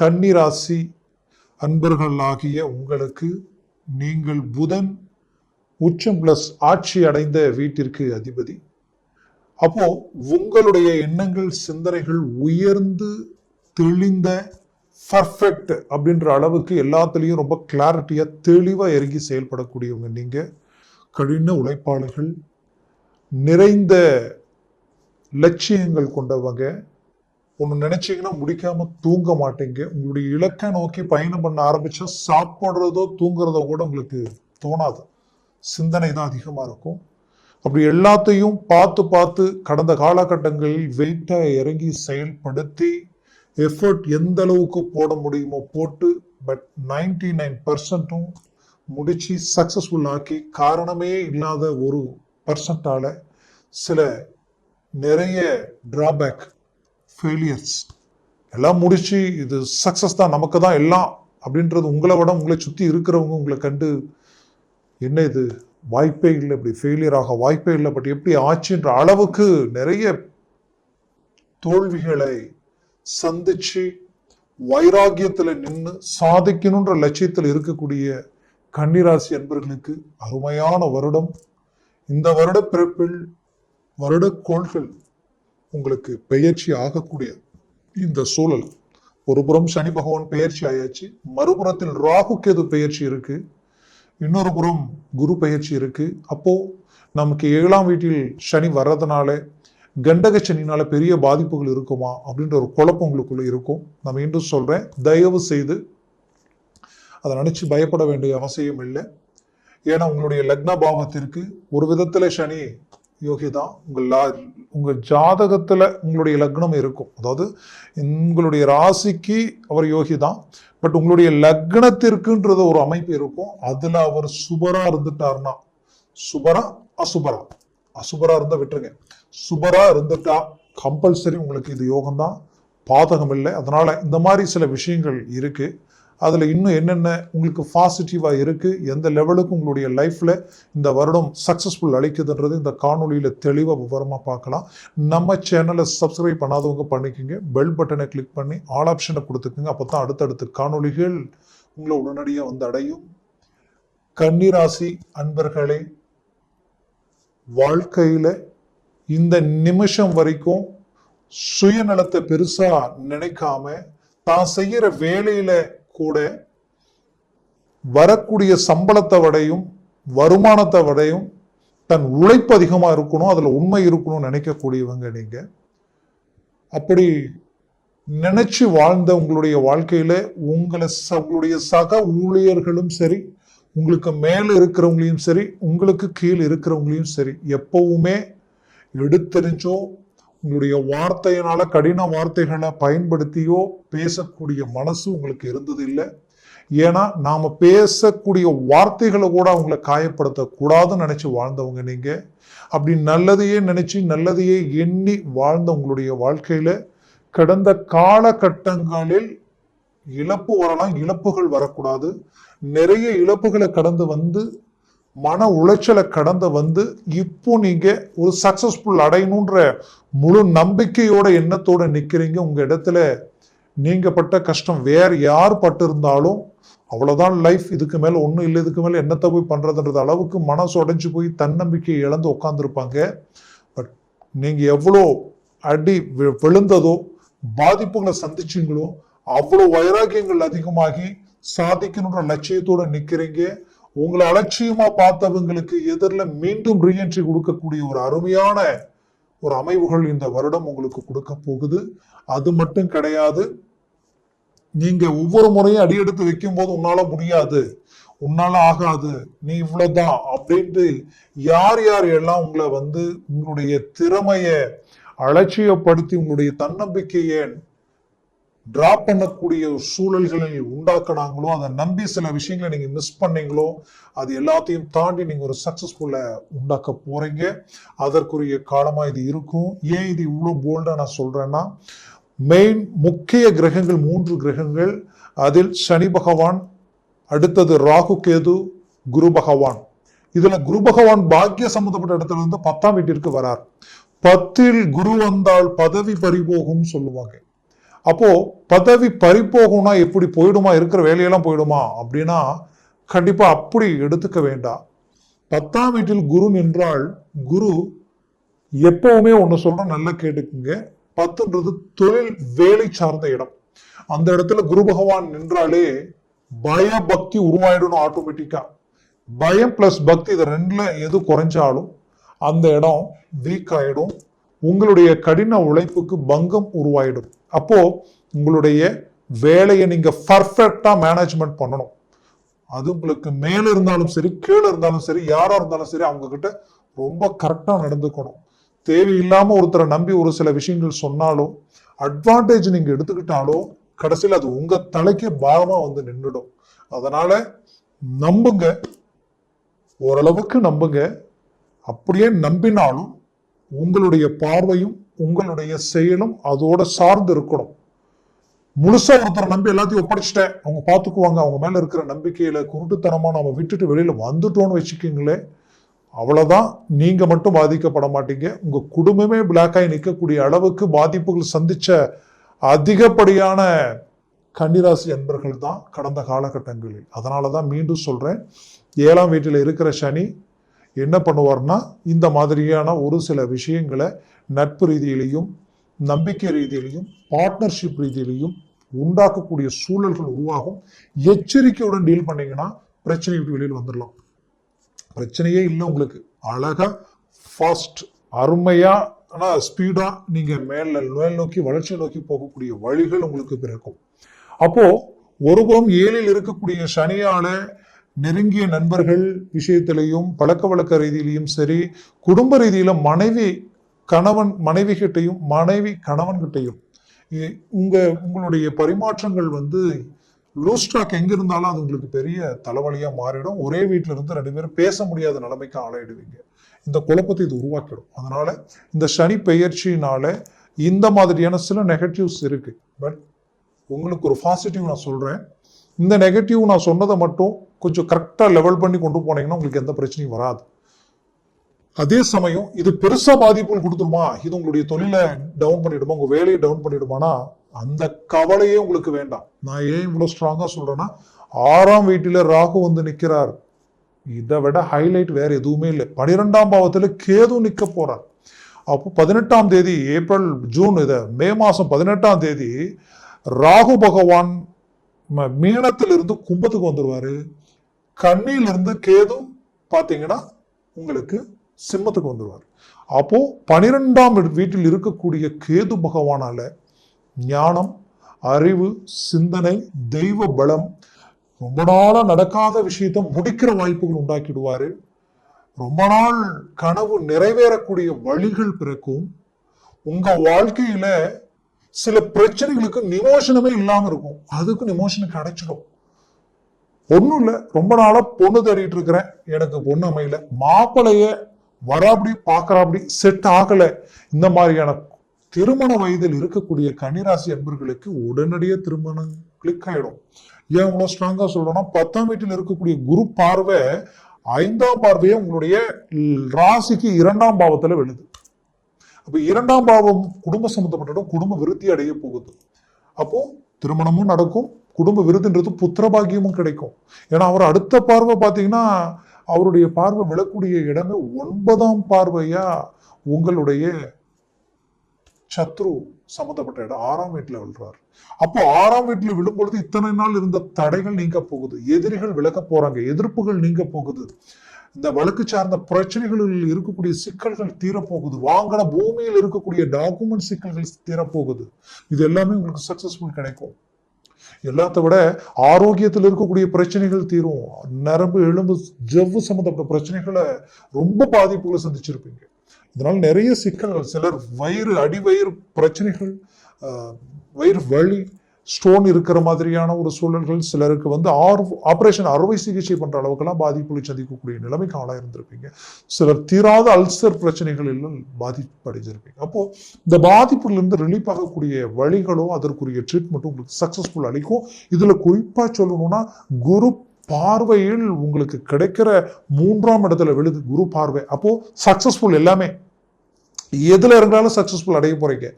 கன்னிராசி அன்பர்களாகிய உங்களுக்கு நீங்கள் புதன் உச்சம் பிளஸ் ஆட்சி அடைந்த வீட்டிற்கு அதிபதி. அப்போ உங்களுடைய எண்ணங்கள் சிந்தனைகள் உயர்ந்து தெளிந்த பர்ஃபெக்ட் அப்படின்ற அளவுக்கு எல்லாத்துலேயும் ரொம்ப கிளாரிட்டியாக தெளிவாக இறங்கி செயல்படக்கூடியவங்க நீங்கள் கடின உழைப்பாளர்கள் நிறைந்த லட்சியங்கள் கொண்டவங்க. ஒன்று நினைச்சீங்கன்னா முடிக்காம தூங்க மாட்டீங்க. உங்களுடைய இலக்கை நோக்கி பயணம் பண்ண ஆரம்பிச்சா சாப்பிட்றதோ தூங்குறதோ கூட உங்களுக்கு தோணாது. சிந்தனை தான் அதிகமாக இருக்கும். அப்படி எல்லாத்தையும் பார்த்து பார்த்து கடந்த காலகட்டங்களில் வெயிட்டாக இறங்கி செயல்படுத்தி எஃபர்ட் எந்த அளவுக்கு போட முடியுமோ போட்டு பட் நைன்டி நைன் பர்சன்ட்டும் முடிச்சு சக்சஸ்ஃபுல் ஆக்கி காரணமே இல்லாத ஒரு பர்சன்டால சில நிறைய டிராபேக் ஃபெயிலியர்ஸ் எல்லாம் முடிச்சு இது சக்ஸஸ் தான் நமக்கு தான் எல்லாம் அப்படின்றது உங்களை விட உங்களை சுற்றி இருக்கிறவங்க உங்களை கண்டு என்ன இது? வாய்ப்பே இல்லை இப்படி ஃபெயிலியர் ஆக வாய்ப்பே இல்லை. பட் எப்படி ஆச்சுன்ற அளவுக்கு நிறைய தோல்விகளை சந்திச்சு வைராகியத்தில் நின்று சாதிக்கணுன்ற லட்சியத்தில் இருக்கக்கூடிய கன்னிராசி அன்பர்களுக்கு அருமையான வருடம். இந்த வருட பிறப்பில் வருட கோள்கள் உங்களுக்கு பெயர்ச்சி ஆகக்கூடிய இந்த சூழல். ஒரு புறம் சனி பகவான் பெயர்ச்சி ஆயாச்சு மறுபுறத்தில் ராகு கேது பெயர்ச்சி இருக்கு இன்னொரு புறம் குரு பெயர்ச்சி இருக்கு. அப்போ நமக்கு ஏழாம் வீட்டில் சனி வர்றதுனால கண்டக சனினால பெரிய பாதிப்புகள் இருக்குமா அப்படின்ற ஒரு குழப்பம் உங்களுக்குள்ள இருக்கும். நான் மீண்டும் சொல்றேன் தயவு செய்து அதை நினைச்சு பயப்பட வேண்டிய அவசியம் இல்லை. ஏன்னா உங்களுடைய லக்ன பாவத்திற்கு ஒரு விதத்துல சனி யோகிதான் உங்கள் லா உங்கள் ஜாதகத்தில் உங்களுடைய லக்னம் இருக்கும். அதாவது உங்களுடைய ராசிக்கு அவர் யோகி தான் பட் உங்களுடைய லக்னத்திற்குன்றது ஒரு அமைப்பு இருக்கும். அதில் அவர் சுபரா இருந்துட்டாருன்னா சுபரா அசுபரா? அசுபரா இருந்தால் விட்டுருங்க. சுபரா இருந்துட்டா கம்பல்சரி உங்களுக்கு இது யோகம்தான். பாதகம் இல்லை. அதனால் இந்த மாதிரி சில விஷயங்கள் இருக்குது அதில் இன்னும் என்னென்ன உங்களுக்கு பாசிட்டிவாக இருக்குது எந்த லெவலுக்கு உங்களுடைய லைஃப்பில் இந்த வருடம் சக்ஸஸ்ஃபுல் அளிக்குதுன்றது இந்த காணொலியில் தெளிவாக விவரமாக பார்க்கலாம். நம்ம சேனலை சப்ஸ்கிரைப் பண்ணாதவங்க பண்ணிக்கோங்க. பெல் பட்டனை கிளிக் பண்ணி ஆல் ஆப்ஷனை கொடுத்துக்குங்க. அப்பதான் அடுத்தடுத்து காணொளிகள் உங்களை உடனடியாக வந்து அடையும். கன்னிராசி அன்பர்களே வாழ்க்கையில் இந்த நிமிஷம் வரைக்கும் சுயநலத்தை பெருசாக நினைக்காம தான் செய்கிற வேலையில கூட வரக்கூடிய சம்பளத்தை விடையும் வருமானத்தை விடையும் தன் உழைப்பு அதிகமாக இருக்கணும் அதில் உண்மை இருக்கணும்னு நினைக்கக்கூடியவங்க நீங்கள் அப்படி நினச்சி வாழ்ந்த உங்களுடைய வாழ்க்கையில் உங்களை ச- உங்களுடைய சக ஊழியர்களும் சரி உங்களுக்கு மேலே இருக்கிறவங்களையும் சரி உங்களுக்கு கீழே இருக்கிறவங்களையும் சரி எப்பவுமே எடுத்தெறிஞ்சோ உங்களுடைய வார்த்தையினால கடின வார்த்தைகளை பயன்படுத்தியோ பேசக்கூடிய மனசு உங்களுக்கு இருந்தது இல்லை ஏன்னா நாம் பேசக்கூடிய வார்த்தைகளை கூட அவங்கள காயப்படுத்தக்கூடாதுன்னு நினச்சி வாழ்ந்தவங்க நீங்கள் அப்படி நல்லதையே நினச்சி நல்லதையே எண்ணி வாழ்ந்த உங்களுடைய கடந்த காலகட்டங்களில் இழப்பு வரலாம் இழப்புகள் வரக்கூடாது. நிறைய இழப்புகளை கடந்து வந்து மன உளைச்சலை கடந்து வந்து இப்போ நீங்கள் ஒரு சக்ஸஸ்ஃபுல் அடையணுன்ற முழு நம்பிக்கையோட எண்ணத்தோடு நிற்கிறீங்க உங்கள் இடத்துல நீங்கள் பட்ட கஷ்டம் வேறு யார் பட்டிருந்தாலும் அவ்வளோதான் லைஃப் இதுக்கு மேலே ஒன்றும் இல்லை இதுக்கு மேலே என்னத்தை போய் பண்ணுறதுன்றது அளவுக்கு மனசு உடஞ்சி போய் தன்னம்பிக்கையை இழந்து உட்காந்துருப்பாங்க பட் நீங்கள் எவ்வளோ அடி விழுந்ததோ பாதிப்புகளை சந்திச்சீங்களோ அவ்வளோ வைராக்கியங்கள் அதிகமாகி சாதிக்கணுன்ற லட்சியத்தோடு நிற்கிறீங்க உங்களை அலட்சியமா பார்த்தவங்களுக்கு எதிரில் மீண்டும் ரீஎன்ட்ரி கொடுக்கக்கூடிய ஒரு அருமையான ஒரு அமைவுகள் இந்த வருடம் உங்களுக்கு கொடுக்க போகுது. அது மட்டும் கிடையாது நீங்க ஒவ்வொரு முறையும் அடியெடுத்து வைக்கும் போது உன்னால முடியாது உன்னால ஆகாது நீ இவ்வளவுதான் அப்படின்ட்டு யார் யார் எல்லாம் உங்களை வந்து உங்களுடைய திறமைய அலட்சியப்படுத்தி உங்களுடைய தன்னம்பிக்கையை டிராப் பண்ணக்கூடிய சூழல்களை உண்டாக்குனாங்களோ அதை நம்பி சில விஷயங்களை நீங்கள் மிஸ் பண்ணீங்களோ அது எல்லாத்தையும் தாண்டி நீங்கள் ஒரு சக்ஸஸ்ஃபுல்லை உண்டாக்க போகிறீங்க அதற்குரிய காலமாக இது இருக்கும். ஏன் இது இவ்வளோ போல்டாக நான் சொல்கிறேன்னா மெயின் முக்கிய கிரகங்கள் மூன்று கிரகங்கள். அதில் சனி பகவான் அடுத்தது ராகு கேது குரு பகவான். இதில் குரு பகவான் பாக்கிய சம்மந்தப்பட்ட இடத்துல இருந்து பத்தாம் வீட்டிற்கு வரார். பத்தில் குரு வந்தால் பதவி பறிபோகும் சொல்லுவாங்க. அப்போது பதவி பறிப்போகும்னா எப்படி போயிடுமா? இருக்கிற வேலையெல்லாம் போயிடுமா? அப்படின்னா கண்டிப்பாக அப்படி எடுத்துக்க வேண்டாம். பத்தாம் வீட்டில் குரு நின்றால் குரு எப்பவுமே ஒன்று சொல்கிறோம் நல்லா கேட்டுக்குங்க. பத்துன்றது தொழில் வேலை சார்ந்த இடம். அந்த இடத்துல குரு பகவான் நின்றாலே பயபக்தி உருவாயிடணும் ஆட்டோமேட்டிக்கா பயம் பிளஸ் பக்தி இது ரெண்டுல எது குறைஞ்சாலும் அந்த இடம் வீக் ஆயிடும். உங்களுடைய கடின உழைப்புக்கு பங்கம் உருவாயிடும். அப்போது உங்களுடைய வேலையை நீங்கள் பர்ஃபெக்டாக மேனேஜ்மெண்ட் பண்ணணும். அது உங்களுக்கு மேலே இருந்தாலும் சரி கீழே இருந்தாலும் சரி யாராக இருந்தாலும் சரி அவங்கக்கிட்ட ரொம்ப கரெக்டாக நடந்துக்கணும். தேவையில்லாமல் ஒருத்தரை நம்பி ஒரு சில விஷயங்கள் சொன்னாலும் அட்வான்டேஜ் நீங்கள் எடுத்துக்கிட்டாலோ கடைசியில் அது உங்கள் தலைக்கு பாரமாக வந்து நின்றுடும் அதனால் நம்புங்க. ஓரளவுக்கு நம்புங்க. அப்படியே நம்பினாலும் உங்களுடைய பார்வையும் உங்களுடைய செயலும் அதோட சார்ந்து இருக்கணும். முழுசா ஒருத்தரை நம்பி எல்லாத்தையும் ஒப்படைச்சிட்டேன். அவங்க பார்த்துக்குவாங்க அவங்க மேல இருக்கிற நம்பிக்கையில குருட்டுத்தனமா நம்ம விட்டுட்டு வெளியில வந்துட்டோம்னு வச்சுக்கோங்களேன் அவ்வளவுதான். நீங்க மட்டும் பாதிக்கப்பட மாட்டீங்க. உங்க குடும்பமே பிளாக் ஆகி நிற்கக்கூடிய அளவுக்கு பாதிப்புகள் சந்திச்ச அதிகப்படியான கன்னிராசி அன்பர்கள் தான் கடந்த காலகட்டங்களில். அதனால தான் மீண்டும் சொல்றேன் ஏழாம் வீட்டில் இருக்கிற சனி என்ன பண்ணுவார்னா இந்த மாதிரியான ஒரு சில விஷயங்களை நட்பு ரீதியிலையும் நம்பிக்கை ரீதியிலையும் பார்ட்னர்ஷிப் ரீதியிலையும் உண்டாக்கக்கூடிய சூழல்கள் உருவாகும். எச்சரிக்கையுடன் டீல் பண்ணீங்கன்னா பிரச்சனை விட்டு வெளியில் வந்துடலாம். பிரச்சனையே இல்லை உங்களுக்கு. அழகா ஃபாஸ்ட் அருமையா ஆனால் ஸ்பீடாக நீங்கள் மேல மேல் நோக்கி வளர்ச்சி நோக்கி போகக்கூடிய வழிகள் உங்களுக்கு பிறக்கும். அப்போ ஒருபுறம் ஏழில் இருக்கக்கூடிய சனியால நெருங்கிய நண்பர்கள் விஷயத்திலையும் பழக்க வழக்க ரீதியிலையும் சரி குடும்ப ரீதியில மனைவி கணவன் மனைவி கிட்டையும் மனைவி கணவன்கிட்டையும் உங்கள் உங்க உங்களுடைய பரிமாற்றங்கள் வந்து லூஸ் ஸ்டாக் எங்க இருந்தாலும் அது உங்களுக்கு பெரிய தலைவலியா மாறிடும். ஒரே வீட்டில் இருந்து ரெண்டு பேரும் பேச முடியாத நிலைமைக்கு ஆளாயிடுவீங்க. இந்த குழப்பத்தை இது உருவாக்கிடும். அதனால இந்த சனி பெயர்ச்சினால இந்த மாதிரியான சில நெகட்டிவ்ஸ் இருக்கு. பட் உங்களுக்கு ஒரு பாசிட்டிவ் நான் சொல்றேன். இந்த நெகட்டிவ் நான் சொன்னதை மட்டும் கொஞ்சம் கரெக்டாக லெவல் பண்ணி கொண்டு போனீங்கன்னா உங்களுக்கு எந்த பிரச்சனையும் வராது. அதே சமயம் இது பெருசா பாதிப்புகள் கொடுத்துருமா? இது உங்களுடைய தொழிலை டவுன் பண்ணிடுமா? உங்க வேலையை டவுன் பண்ணிடுமானா? அந்த கவலையே உங்களுக்கு வேண்டாம். நான் ஏன் இவ்வளவு ஸ்ட்ராங்கா சொல்றேன்னா ஆறாம் வீட்டில ராகு வந்து நிக்கிறார். இதை விட ஹைலைட் வேற எதுவுமே இல்லை. பனிரெண்டாம் பாவத்துல கேது நிக்க போறார். அப்போ பதினெட்டாம் தேதி ஏப்ரல் ஜூன் இதை மே மாசம் பதினெட்டாம் தேதி ராகு பகவான் ம- மீனத்திலிருந்து கும்பத்துக்கு வந்துருவாரு. கண்ணியிலிருந்து கேதும் பார்த்தீங்கன்னா உங்களுக்கு சிம்மத்துக்கு வந்துடுவார் அப்போது பனிரெண்டாம் வீட்டில் இருக்கக்கூடிய கேது பகவானால ஞானம் அறிவு சிந்தனை தெய்வ பலம் ரொம்ப நாளாக நடக்காத விஷயத்தை முடிக்கிற வாய்ப்புகள் உண்டாக்கிடுவார். ரொம்ப நாள் கனவு நிறைவேறக்கூடிய வழிகள் பிறக்கும். உங்கள் வாழ்க்கையில் சில பிரச்சனைகளுக்கு நிமோஷனமே இல்லாமல் இருக்கும். அதுக்கு நிமோஷன் கிடைச்சிடும். ஒன்றும் இல்லை ரொம்ப நாளாக பொண்ணு தேடிட்டு இருக்கிறேன். எனக்கு பொண்ணு அமையல. மாப்பிளைய வராப்படி பார்க்குறாப்படி செட் ஆகலை. இந்த மாதிரியான திருமண வயதில் இருக்கக்கூடிய கன்னிராசி அன்பர்களுக்கு உடனடியே திருமணம் கிளிக் ஆகிடும் ஏன் இவ்வளோ ஸ்ட்ராங்கா சொல்றோம்னா பத்தாம் வீட்டில் இருக்கக்கூடிய குரு பார்வை ஐந்தாம் பார்வையே உங்களுடைய ராசிக்கு இரண்டாம் பாவத்துல விழுது. அப்போ இரண்டாம் பாவம் குடும்ப சம்மந்தப்பட்டதும் குடும்ப விருத்தி அடைய போகுது. அப்போ திருமணமும் நடக்கும் குடும்ப விருதுன்றது புத்திர பாக்கியமும் கிடைக்கும். ஏன்னா அவர் அடுத்த பார்வை பார்த்தீங்கன்னா அவருடைய பார்வை விழக்கூடிய இடமே ஒன்பதாம் பார்வையா? உங்களுடைய சத்ரு சம்பந்தப்பட்ட இடம். ஆறாம் வீட்டில் விழுறார். அப்போ ஆறாம் வீட்டுல விழும்பொழுது இத்தனை நாள் இருந்த தடைகள் நீங்க போகுது. எதிரிகள் விளக்க போறாங்க. எதிர்ப்புகள் நீங்க போகுது. இந்த வழக்கு சார்ந்த பிரச்சனைகளில் இருக்கக்கூடிய சிக்கல்கள் தீரப்போகுது. வாங்கின பூமியில் இருக்கக்கூடிய டாக்குமெண்ட் சிக்கல்கள் தீரப்போகுது. இது எல்லாமே உங்களுக்கு சக்சஸ்ஃபுல் கிடைக்கும். எல்லாத்த விட ஆரோக்கியத்தில் இருக்கக்கூடிய பிரச்சனைகள் தீரும். நரம்பு எலும்பு ஜவ்வு சம்பந்தப்பட்ட பிரச்சனைகளை ரொம்ப பாதிப்புகளை சந்திச்சிருப்பீங்க. இதனால் நிறைய சிக்கல்கள் சிலர் வயிறு அடிவயிறு பிரச்சனைகள் ஆஹ், வயிறு வலி ஸ்டோன் இருக்கிற மாதிரியான ஒரு சூழல்கள் சிலருக்கு வந்து ஆர் ஆப்ரேஷன் அறுவை சிகிச்சை பண்ணுற அளவுக்கெல்லாம் பாதிப்புகளை சந்திக்கக்கூடிய நிலைமைக்கு ஆளாக இருந்திருப்பீங்க சிலர் தீராத அல்சர் பிரச்சனைகளில் பாதிப்படைஞ்சிருப்பீங்க அப்போது இந்த பாதிப்புலேருந்து ரிலீஃப் ஆகக்கூடிய வழிகளோ அதற்குரிய ட்ரீட்மெண்ட்டும் உங்களுக்கு சக்ஸஸ்ஃபுல் அளிக்கும். இதில் குறிப்பாக சொல்லணும்னா குரு பார்வையில் உங்களுக்கு கிடைக்கிற மூன்றாம் இடத்துல விழுது குரு பார்வை. அப்போது சக்ஸஸ்ஃபுல் எல்லாமே. எதில் இருந்தாலும் சக்ஸஸ்ஃபுல் அடைய போகிறீங்க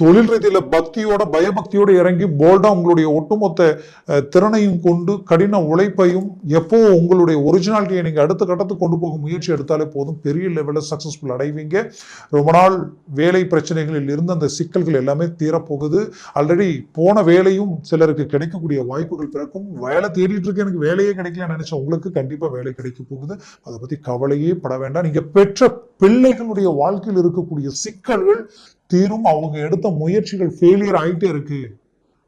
தொழில் ரீதியில பக்தியோட பயபக்தியோட இறங்கி போல்டா உங்களுடைய ஒட்டுமொத்த திறனையும் கொண்டு கடின உழைப்பையும் எப்போ உங்களுடைய ஒரிஜினாலிட்டியை நீங்க அடுத்த கட்டத்துக்கு கொண்டு போக முயற்சி எடுத்தாலே போதும். பெரிய லெவலில் சக்சஸ்ஃபுல் அடைவீங்க. ரொம்ப நாள் வேலை பிரச்சனைகளில் இருந்து அந்த சிக்கல்கள் எல்லாமே தீரப்போகுது. ஆல்ரெடி போன வேலையும் சிலருக்கு கிடைக்கக்கூடிய வாய்ப்புகள் பிறக்கும். வேலை தேடிட்டு இருக்க எனக்கு வேலையே கிடைக்கலன்னு நினைச்ச உங்களுக்கு கண்டிப்பா வேலை கிடைக்க போகுது. அதை பத்தி கவலையே பட வேண்டாம். நீங்க பெற்ற பிள்ளைகளுடைய வாழ்க்கையில் இருக்கக்கூடிய சிக்கல்கள் தீரும் அவங்க எடுத்த முயற்சிகள் ஃபெயிலியர் ஆகிட்டே இருக்கு.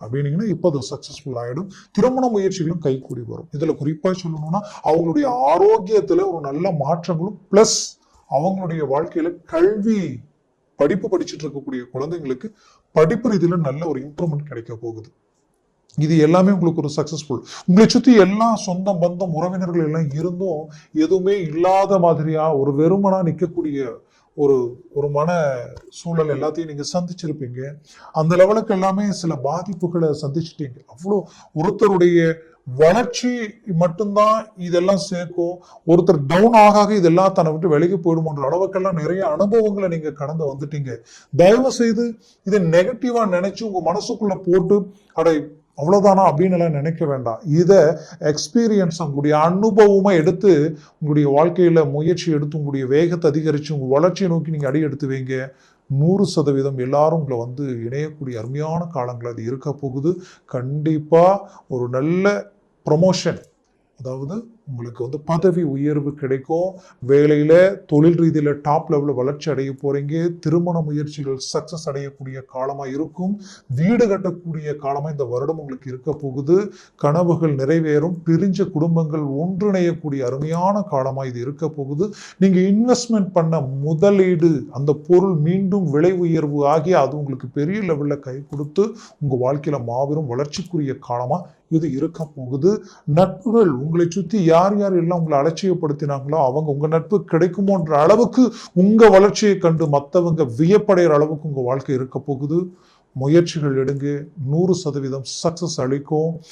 அப்படின்னீங்கன்னா இப்போ அது சக்சஸ்ஃபுல் ஆகிடும் திருமண முயற்சிகளும் கைக்கூடி வரும். இதில் குறிப்பாக சொல்லணும்னா அவங்களுடைய ஆரோக்கியத்தில் ஒரு நல்ல மாற்றங்களும் ப்ளஸ் அவங்களுடைய வாழ்க்கையில கல்வி படிப்பு படிச்சுட்டு இருக்கக்கூடிய குழந்தைங்களுக்கு படிப்பு ரீதியில நல்ல ஒரு இம்ப்ரூவ்மெண்ட் கிடைக்க போகுது. இது எல்லாமே உங்களுக்கு ஒரு சக்சஸ்ஃபுல் உங்களை சுற்றி எல்லா சொந்தம் பந்தம் உறவினர்கள் எல்லாம் இருந்தும் எதுவுமே இல்லாத மாதிரியா ஒரு வெறுமனா நிற்கக்கூடிய ஒரு ஒரு மன சூழல் எல்லாத்தையும் நீங்கள் சந்திச்சிருப்பீங்க. அந்த லெவலுக்கு எல்லாமே சில பாதிப்புகளை சந்திச்சிட்டீங்க. அவ்வளோ ஒருத்தருடைய வளர்ச்சி மட்டும்தான் இதெல்லாம் சேர்க்கும். ஒருத்தர் டவுன் ஆக இதெல்லாம் தன்னை விட்டு விலகி போயிடுமோன்ற அளவுக்கெல்லாம் நிறைய அனுபவங்களை நீங்கள் கடந்து வந்துட்டீங்க. தயவு செய்து இதை நெகட்டிவாக நினைச்சு உங்கள் மனசுக்குள்ளே போட்டு அடை அவ்வளோதானா அப்படின்னு எல்லாம் நினைக்க வேண்டாம். இதை எக்ஸ்பீரியன்ஸ் உங்களுடைய அனுபவமாக எடுத்து உங்களுடைய வாழ்க்கையில் முயற்சி எடுத்து உங்களுடைய வேகத்தை அதிகரித்து உங்கள் வளர்ச்சியை நோக்கி நீங்கள் அடி எடுத்து வைங்க. நூறு சதவீதம் எல்லாரும் உங்களை வந்து இணையக்கூடிய அருமையான காலங்கள் அது இருக்க போகுது. கண்டிப்பாக ஒரு நல்ல ப்ரொமோஷன் அதாவது உங்களுக்கு வந்து பதவி உயர்வு கிடைக்கும். வேலையில் தொழில் ரீதியில் டாப் லெவலில் வளர்ச்சி அடைய போறீங்க. திருமண முயற்சிகள் சக்சஸ் அடையக்கூடிய காலமாக இருக்கும். வீடு கட்டக்கூடிய காலமாக இந்த வருடம் உங்களுக்கு இருக்க போகுது. கனவுகள் நிறைவேறும். பிரிஞ்ச குடும்பங்கள் ஒன்றிணையக்கூடிய அருமையான காலமாக இது இருக்க போகுது. நீங்கள் இன்வெஸ்ட்மெண்ட் பண்ண முதலீடு அந்த பொருள் மீண்டும் விலை உயர்வு ஆகி அது உங்களுக்கு பெரிய லெவலில் கை கொடுத்து உங்கள் வாழ்க்கையில் மாபெரும் வளர்ச்சிக்குரிய காலமாக இது இருக்க போகுது. நட்புகள் உங்களை சுற்றி யார் யார் எல்லாம் உங்களை அலட்சியப்படுத்தினாங்களோ அவங்க உங்க நட்பு கிடைக்குமோன்ற அளவுக்கு உங்க வளர்ச்சியை கண்டு மற்றவங்க வியப்படைகிற அளவுக்கு உங்க வாழ்க்கை இருக்க போகுது. முயற்சிகள் எடுங்க. நூறு சதவீதம் சக்சஸ் அளிக்கும்.